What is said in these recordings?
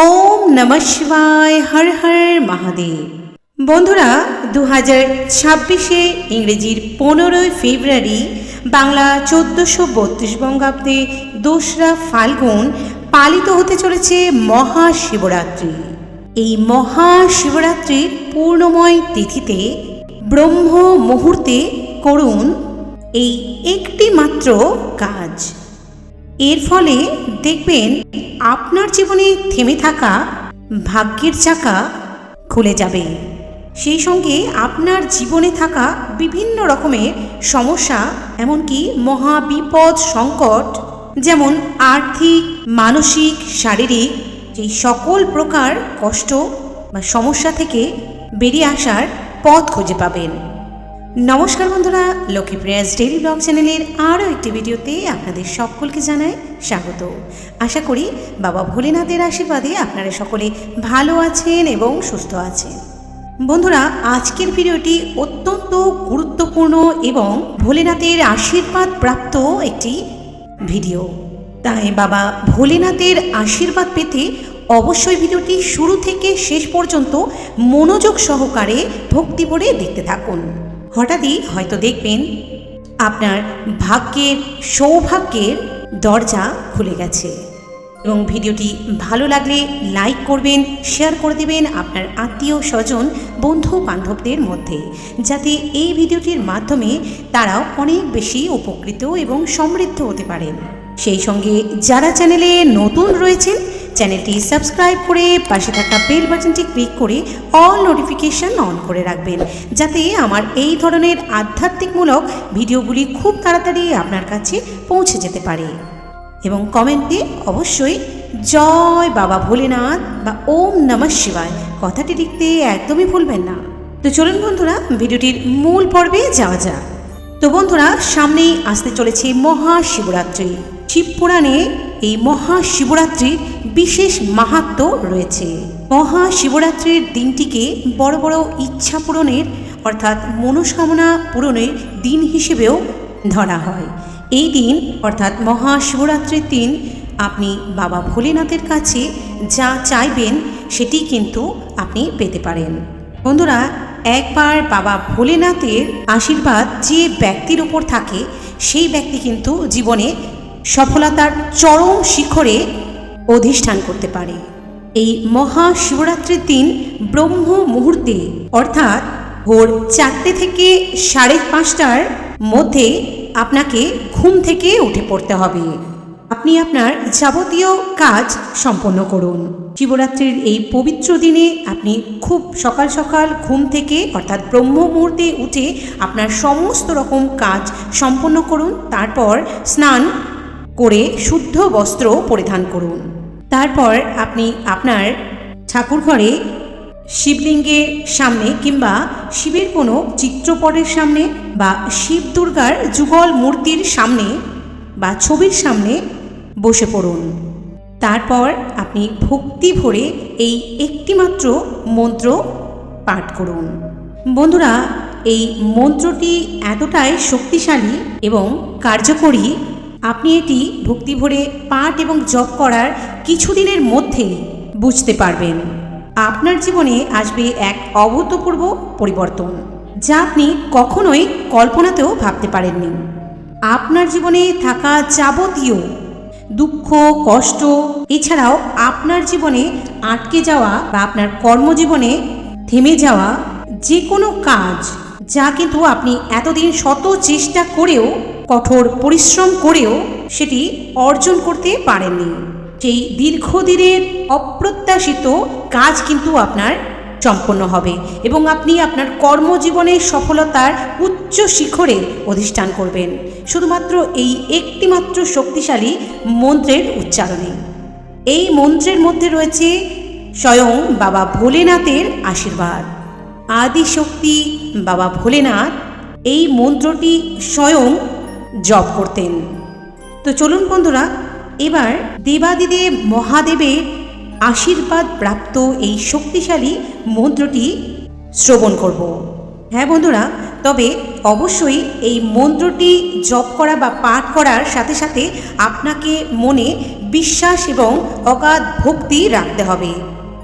ওম নমঃ শিবায়, হর হর মহাদেব। বন্ধুরা দু হাজার ছাব্বিশে ইংরেজির পনেরোই ফেব্রুয়ারি বাংলা চোদ্দোশো বত্রিশ বঙ্গাব্দে দোসরা ফাল্গুন পালিত হতে চলেছে মহাশিবরাত্রি। এই মহাশিবরাত্রির পূর্ণময় তিথিতে ব্রহ্ম মুহূর্তে করুন এই একটি মাত্র কাজ। এর ফলে দেখবেন আপনার জীবনে থেমে থাকা ভাগ্যের চাকা খুলে যাবে। সেই সঙ্গে আপনার জীবনে থাকা বিভিন্ন রকমের সমস্যা, এমনকি মহা বিপদ সংকট, যেমন আর্থিক, মানসিক, শারীরিক, যেই সকল প্রকার কষ্ট বা সমস্যা থেকে বেরিয়ে আসার পথ খুঁজে পাবেন। নমস্কার বন্ধুরা, লক্ষ্মীপ্রিয়াস ডেইলি ব্লগ চ্যানেলের আরও একটি ভিডিওতে আপনাদের সকলকে জানাই স্বাগত। আশা করি বাবা ভোলেনাথের আশীর্বাদে আপনারা সকলে ভালো আছেন এবং সুস্থ আছেন। বন্ধুরা, আজকের ভিডিওটি অত্যন্ত গুরুত্বপূর্ণ এবং ভোলেনাথের আশীর্বাদ প্রাপ্ত একটি ভিডিও। তাই বাবা ভোলেনাথের আশীর্বাদ পেতে অবশ্যই ভিডিওটি শুরু থেকে শেষ পর্যন্ত মনোযোগ সহকারে ভক্তি ভরে দেখতে থাকুন। হঠাৎই হয়তো দেখবেন আপনার ভাগ্যের, সৌভাগ্যের দরজা খুলে গেছে। এবং ভিডিওটি ভালো লাগলে লাইক করবেন, শেয়ার করে দেবেন আপনার আত্মীয়, স্বজন, বন্ধু, বান্ধবদের মধ্যে। যাতে এই ভিডিওটির মাধ্যমে তারাও অনেক বেশি উপকৃত এবং সমৃদ্ধ হতে পারেন। সেই সঙ্গে যারা চ্যানেলে নতুন রয়েছেন চ্যানেলটি সাবস্ক্রাইব করে পাশে থাকা বেল বাটনটি ক্লিক করে অল নোটিফিকেশন অন করে রাখবেন, যাতে আমার এই ধরনের আধ্যাত্মিকমূলক ভিডিওগুলি খুব তাড়াতাড়ি আপনার কাছে পৌঁছে যেতে পারে। এবং কমেন্টে অবশ্যই জয় বাবা ভোলেনাথ বা ওম নমঃ শিবায় কথাটি লিখতে একদমই ভুলবেন না। তো চলুন বন্ধুরা, ভিডিওটির মূল পর্বে যাওয়া যাক। তো বন্ধুরা, সামনেই আসতে চলেছে মহাশিবরাত্রি। শিবপুরাণে এই মহাশিবরাত্রির বিশেষ মাহাত্ম রয়েছে। মহাশিবরাত্রির দিনটিকে বড় বড় ইচ্ছা পূরণের অর্থাৎ মনস্কামনা পূরণের দিন হিসেবেও ধরা হয়। এই দিন অর্থাৎ মহাশিবরাত্রির দিন আপনি বাবা ভোলেনাথের কাছে যা চাইবেন সেটি কিন্তু আপনি পেতে পারেন। বন্ধুরা, একবার বাবা ভোলেনাথের আশীর্বাদ যে ব্যক্তির উপর থাকে, সেই ব্যক্তি কিন্তু জীবনে সফলতার চরম শিখরে অধিষ্ঠান করতে পারে। এই মহাশিবরাত্রির দিন ব্রহ্ম মুহূর্তে, অর্থাৎ ভোর চারটে থেকে সাড়ে পাঁচটার মধ্যে আপনাকে ঘুম থেকে উঠে পড়তে হবে। আপনি আপনার যাবতীয় কাজ সম্পন্ন করুন। শিবরাত্রির এই পবিত্র দিনে আপনি খুব সকাল সকাল ঘুম থেকে, অর্থাৎ ব্রহ্ম মুহূর্তে উঠে আপনার সমস্ত রকম কাজ সম্পন্ন করুন। তারপর স্নান করে শুদ্ধ বস্ত্র পরিধান করুন। তারপর আপনি আপনার ঠাকুর ঘরে শিবলিঙ্গের সামনে কিংবা শিবের কোনো চিত্রপটের সামনে বা শিব দুর্গার যুগল মূর্তির সামনে বা ছবির সামনে বসে পড়ুন। তারপর আপনি ভক্তি ভরে এই একটিমাত্র মন্ত্র পাঠ করুন। বন্ধুরা, এই মন্ত্রটি এতটাই শক্তিশালী এবং কার্যকরী আপনি এটি ভক্তি ভরে পাঠ এবং জপ করার কিছুদিনের মধ্যেই বুঝতে পারবেন। আপনার জীবনে আসবে এক অভূতপূর্ব পরিবর্তন, যা আপনি কখনোই কল্পনাতেও ভাবতে পারেননি। আপনার জীবনে থাকা যাবতীয় দুঃখ, কষ্ট, এছাড়াও আপনার জীবনে আটকে যাওয়া বা আপনার কর্মজীবনে থেমে যাওয়া যে কোনো কাজ, যা কিন্তু আপনি এতদিন শত চেষ্টা করেও কঠোর পরিশ্রম করেও সেটি অর্জন করতে পারেননি। সেই দীর্ঘদিনের অপ্রত্যাশিত কাজ কিন্তু আপনার সম্পন্ন হবে এবং আপনি আপনার কর্মজীবনে সফলতার উচ্চ শিখরে অধিষ্ঠান করবেন। শুধুমাত্র এই একটিমাত্র শক্তিশালী মন্ত্রের উচ্চারণে। এই মন্ত্রের মধ্যে রয়েছে স্বয়ং বাবা ভোলেনাথের আশীর্বাদ। আদিশক্তি বাবা ভোলেনাথ, এই মন্ত্রটি স্বয়ং জপ করতেন। তো চলুন বন্ধুরা, এবার দেবাদিদেব মহাদেবের আশীর্বাদ প্রাপ্ত এই শক্তিশালী মন্ত্রটি শ্রবণ করব। হ্যাঁ বন্ধুরা, তবে অবশ্যই এই মন্ত্রটি জপ করা বা পাঠ করার সাথে সাথে আপনাকে মনে বিশ্বাস এবং অগাধ ভক্তি রাখতে হবে।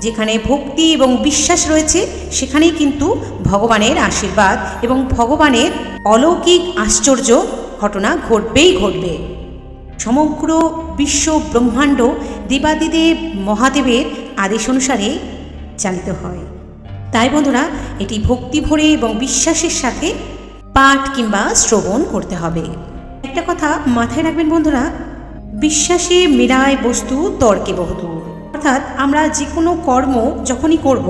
যেখানে ভক্তি এবং বিশ্বাস রয়েছে, সেখানেই কিন্তু ভগবানের আশীর্বাদ এবং ভগবানের অলৌকিক আশ্চর্য ঘটনা ঘটবেই ঘটবে। সমগ্র বিশ্ব ব্রহ্মাণ্ড দেবাদিদেব মহাদেবের আদেশ অনুসারে চালিত হয়। তাই বন্ধুরা, এটি ভক্তি ভরে এবং বিশ্বাসের সাথে পাঠ কিংবা শ্রবণ করতে হবে। একটা কথা মাথায় রাখবেন বন্ধুরা, বিশ্বাসে মেরায় বস্তু তর্কে বহুতু অর্থাৎ আমরা যে কোনো কর্ম যখনই করব,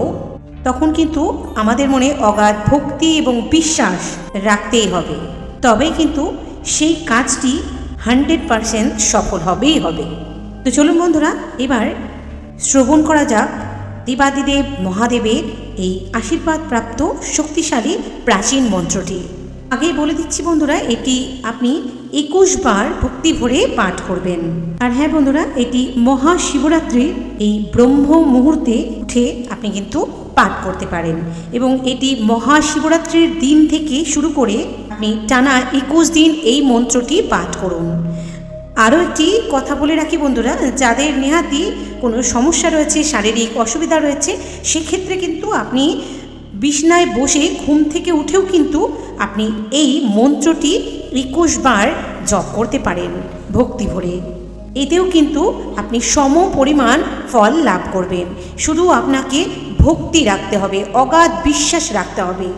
তখন কিন্তু আমাদের মনে অগাধ ভক্তি এবং বিশ্বাস রাখতেই হবে। তবেই কিন্তু সেই কাজটি হান্ড্রেড পারসেন্ট সফল হবেই হবে। তো চলুন বন্ধুরা, এবার শ্রবণ করা যাক। দেবাদিদেব মহাদেবের এই আশীর্বাদ প্রাপ্ত শক্তিশালী প্রাচীন মন্ত্রটি। আগে বলে দিচ্ছি বন্ধুরা, এটি আপনি একুশ বার ভক্তি ভরে পাঠ করবেন। আর হ্যাঁ বন্ধুরা, এটি মহাশিবরাত্রির এই ব্রহ্ম মুহূর্তে উঠে আপনি কিন্তু পাঠ করতে পারেন। এবং এটি মহাশিবরাত্রির দিন থেকে শুরু করে আপনি টানা একুশ দিন এই মন্ত্রটি পাঠ করুন। আরও একটি কথা বলে রাখি বন্ধুরা, যাদের নেহাতি কোনো সমস্যা রয়েছে, শারীরিক অসুবিধা রয়েছে, সেক্ষেত্রে কিন্তু আপনি বিছনায় বসে ঘুম থেকে উঠেও কিন্তু আপনি এই মন্ত্রটি একুশ বার জপ করতে পারেন ভক্তি ভরে। এতেও কিন্তু আপনি সম পরিমাণ ফল লাভ করবেন। শুধু আপনাকে ভক্তি রাখতে হবে, অগাধ বিশ্বাস রাখতে হবে।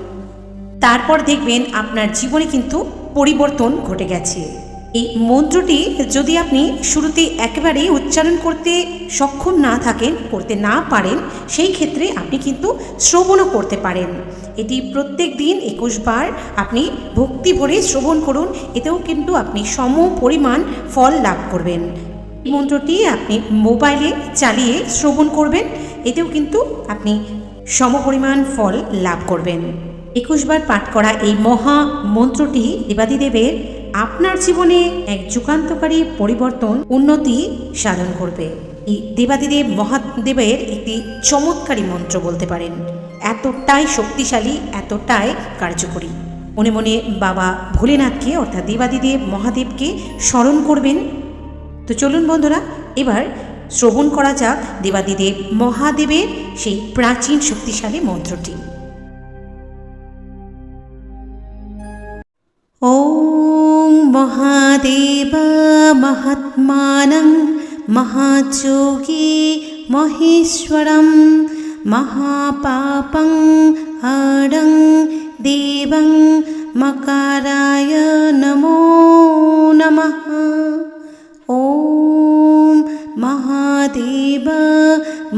তারপর দেখবেন আপনার জীবনে কিন্তু পরিবর্তন ঘটে গেছে। এই মন্ত্রটি যদি আপনি শুরুতে একেবারে উচ্চারণ করতে সক্ষম না থাকেন, করতে না পারেন, সেই ক্ষেত্রে আপনি কিন্তু শ্রবণও করতে পারেন। এটি প্রত্যেক দিন একুশ বার আপনি ভক্তি ভরে শ্রবণ করুন, এতেও কিন্তু আপনি সম পরিমাণ ফল লাভ করবেন। এই মন্ত্রটি আপনি মোবাইলে চালিয়ে শ্রবণ করবেন, এতেও কিন্তু আপনি সমপরিমাণ ফল লাভ করবেন। একুশবার পাঠ করা এই মহা মন্ত্রটি দেবাদিদেবের আপনার জীবনে এক যুগান্তকারী পরিবর্তন, উন্নতি সাধন করবে। এই দেবাদিদেব মহাদেবের একটি চমৎকারী মন্ত্র বলতে পারেন। এতটাই শক্তিশালী, এতটাই কার্যকরী। মনে মনে বাবা ভোলেনাথকে, অর্থাৎ দেবাদিদেব মহাদেবকে স্মরণ করবেন। তো চলুন বন্ধুরা, এবার শ্রবণ করা যাক দেবাদিদেব মহাদেবের সেই প্রাচীন শক্তিশালী মন্ত্রটি। महादेव महात्मानं महाजोगी महेश्वरं महापापं हरं देवं मकाराय नमो नमः। ॐ महादेव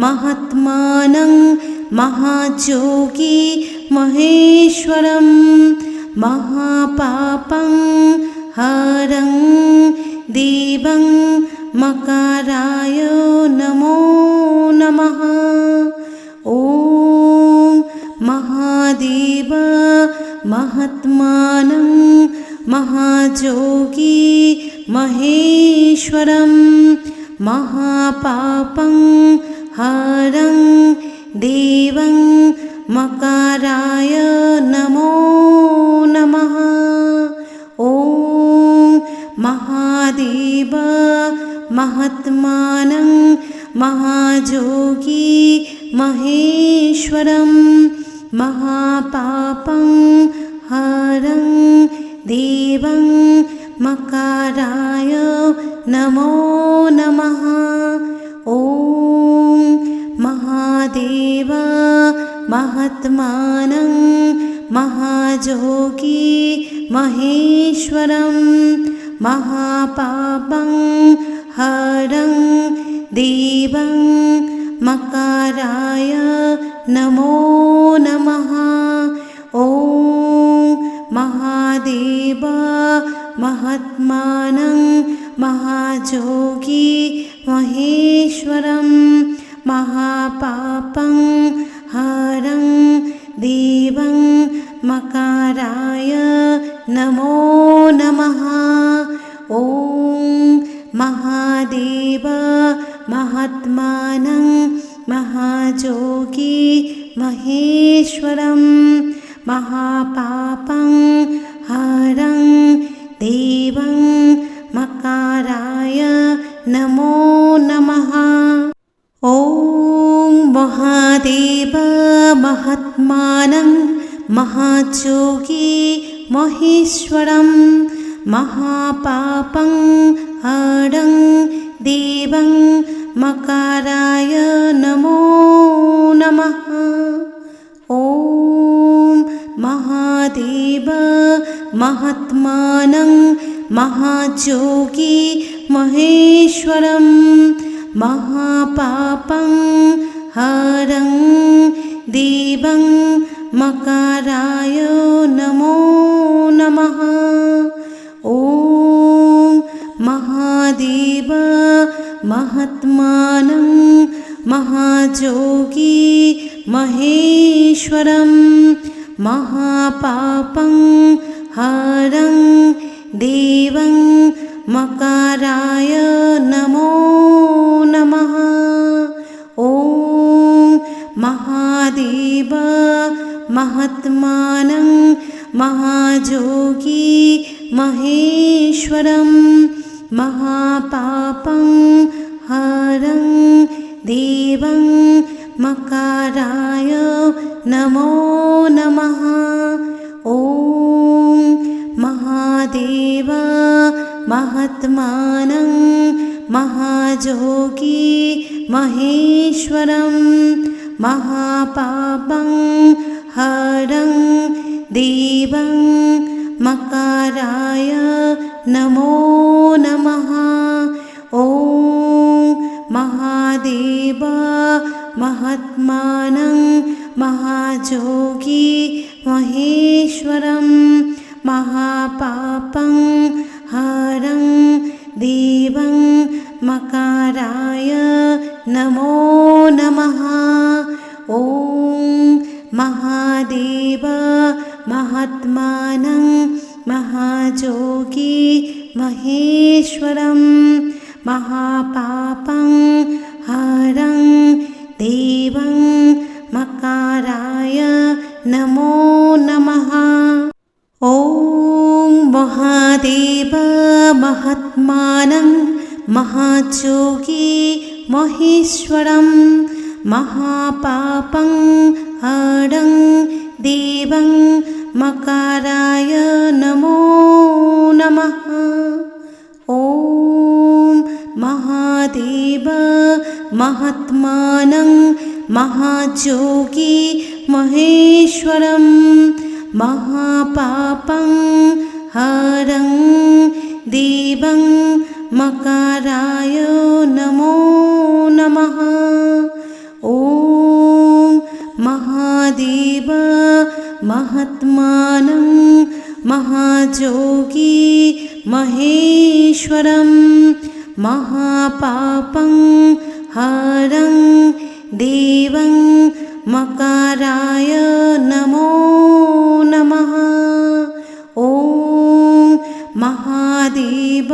महात्मानं महाजोगी महेश्वरं महापापं हरं देवं मकाराय नमो नमः। ॐ महादेव महात्मानं महाजोगी महेश्वरं महापापं हरं देवं मकाराय नमो महात्मानं महाजोगी महेश्वरं महापापं हरं देवं मकाराय नमो नमः। ॐ महादेव महात्मानं महाजोगी महेश्वरं महापापं देवं मकाराय नमो नमः। ॐ महादेव महात्मानं महाजोगी महेश्वरं महापापं हरं देवं मकाराय नमो नमः महात्मानं महाजोगी महेश्वरं महापापं हरं देवं मकाराय नमो नमः। ॐ महादेव महात्मानं महाजोगी महेश्वरम् महापापं हरं देवं मकाराय नमो नमः। ॐ महादेव महात्मानं महाजोगी महेश्वरं महापापं हरं देवं मकाराय नमो महात्मानं महायोगी महेश्वरं महापापं हरं देवं मकाराय नमो नमः। ॐ महादेव महात्मानं महायोगी महेश्वरं महापापं हरं देवं मकाराय नमो नमः। ॐ महादेव महात्मानं महायोगी महेश्वरं महापापं हरं देवं मकाराय नमो नमः महात्मानं महायोगी महेश्वरं महापापं हरं देवं मकाराय नमो नमः। ॐ महादेव महात्मानं महायोगी महेश्वरं महापापं हरं देवं मकाराय नमो नमः। ॐ महादेव महात्मानं महायोगी महेश्वरं महापापं हरं देवं मकाराय नमो नमः। ॐ महादेव महात्मानं महायोगी महेश्वरं महापापं हरं देवं मकाराय नमो नमः। ॐ महादेव महात्मानं महायोगी महेश्वरं महापापं हरं देवं मकाराय नमो नमः। ॐ महादेव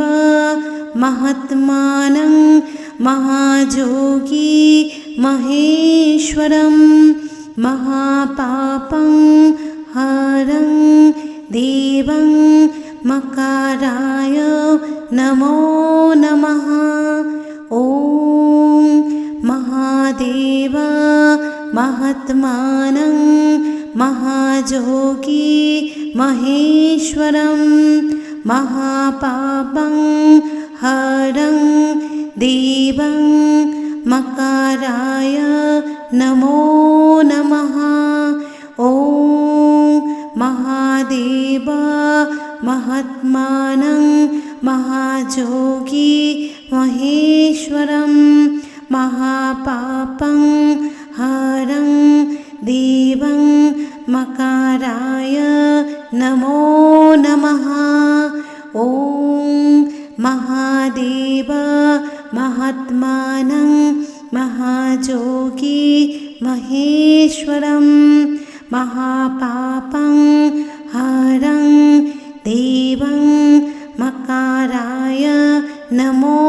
महात्मानं महायोगी महेश्वरं महापापं हरं देवं मकाराय नमो नमः। ॐ महादेव महात्मानं महायोगी महेश्वरं महापापं हरं देवं मकाराय नमो नमः। ॐ महादेव महात्मानं महायोगी महेश्वरं महापापं हरं देवं मकाराय नमो नमः। ॐ महादेव महात्मानं महायोगी महेश्वरं महापापं kamu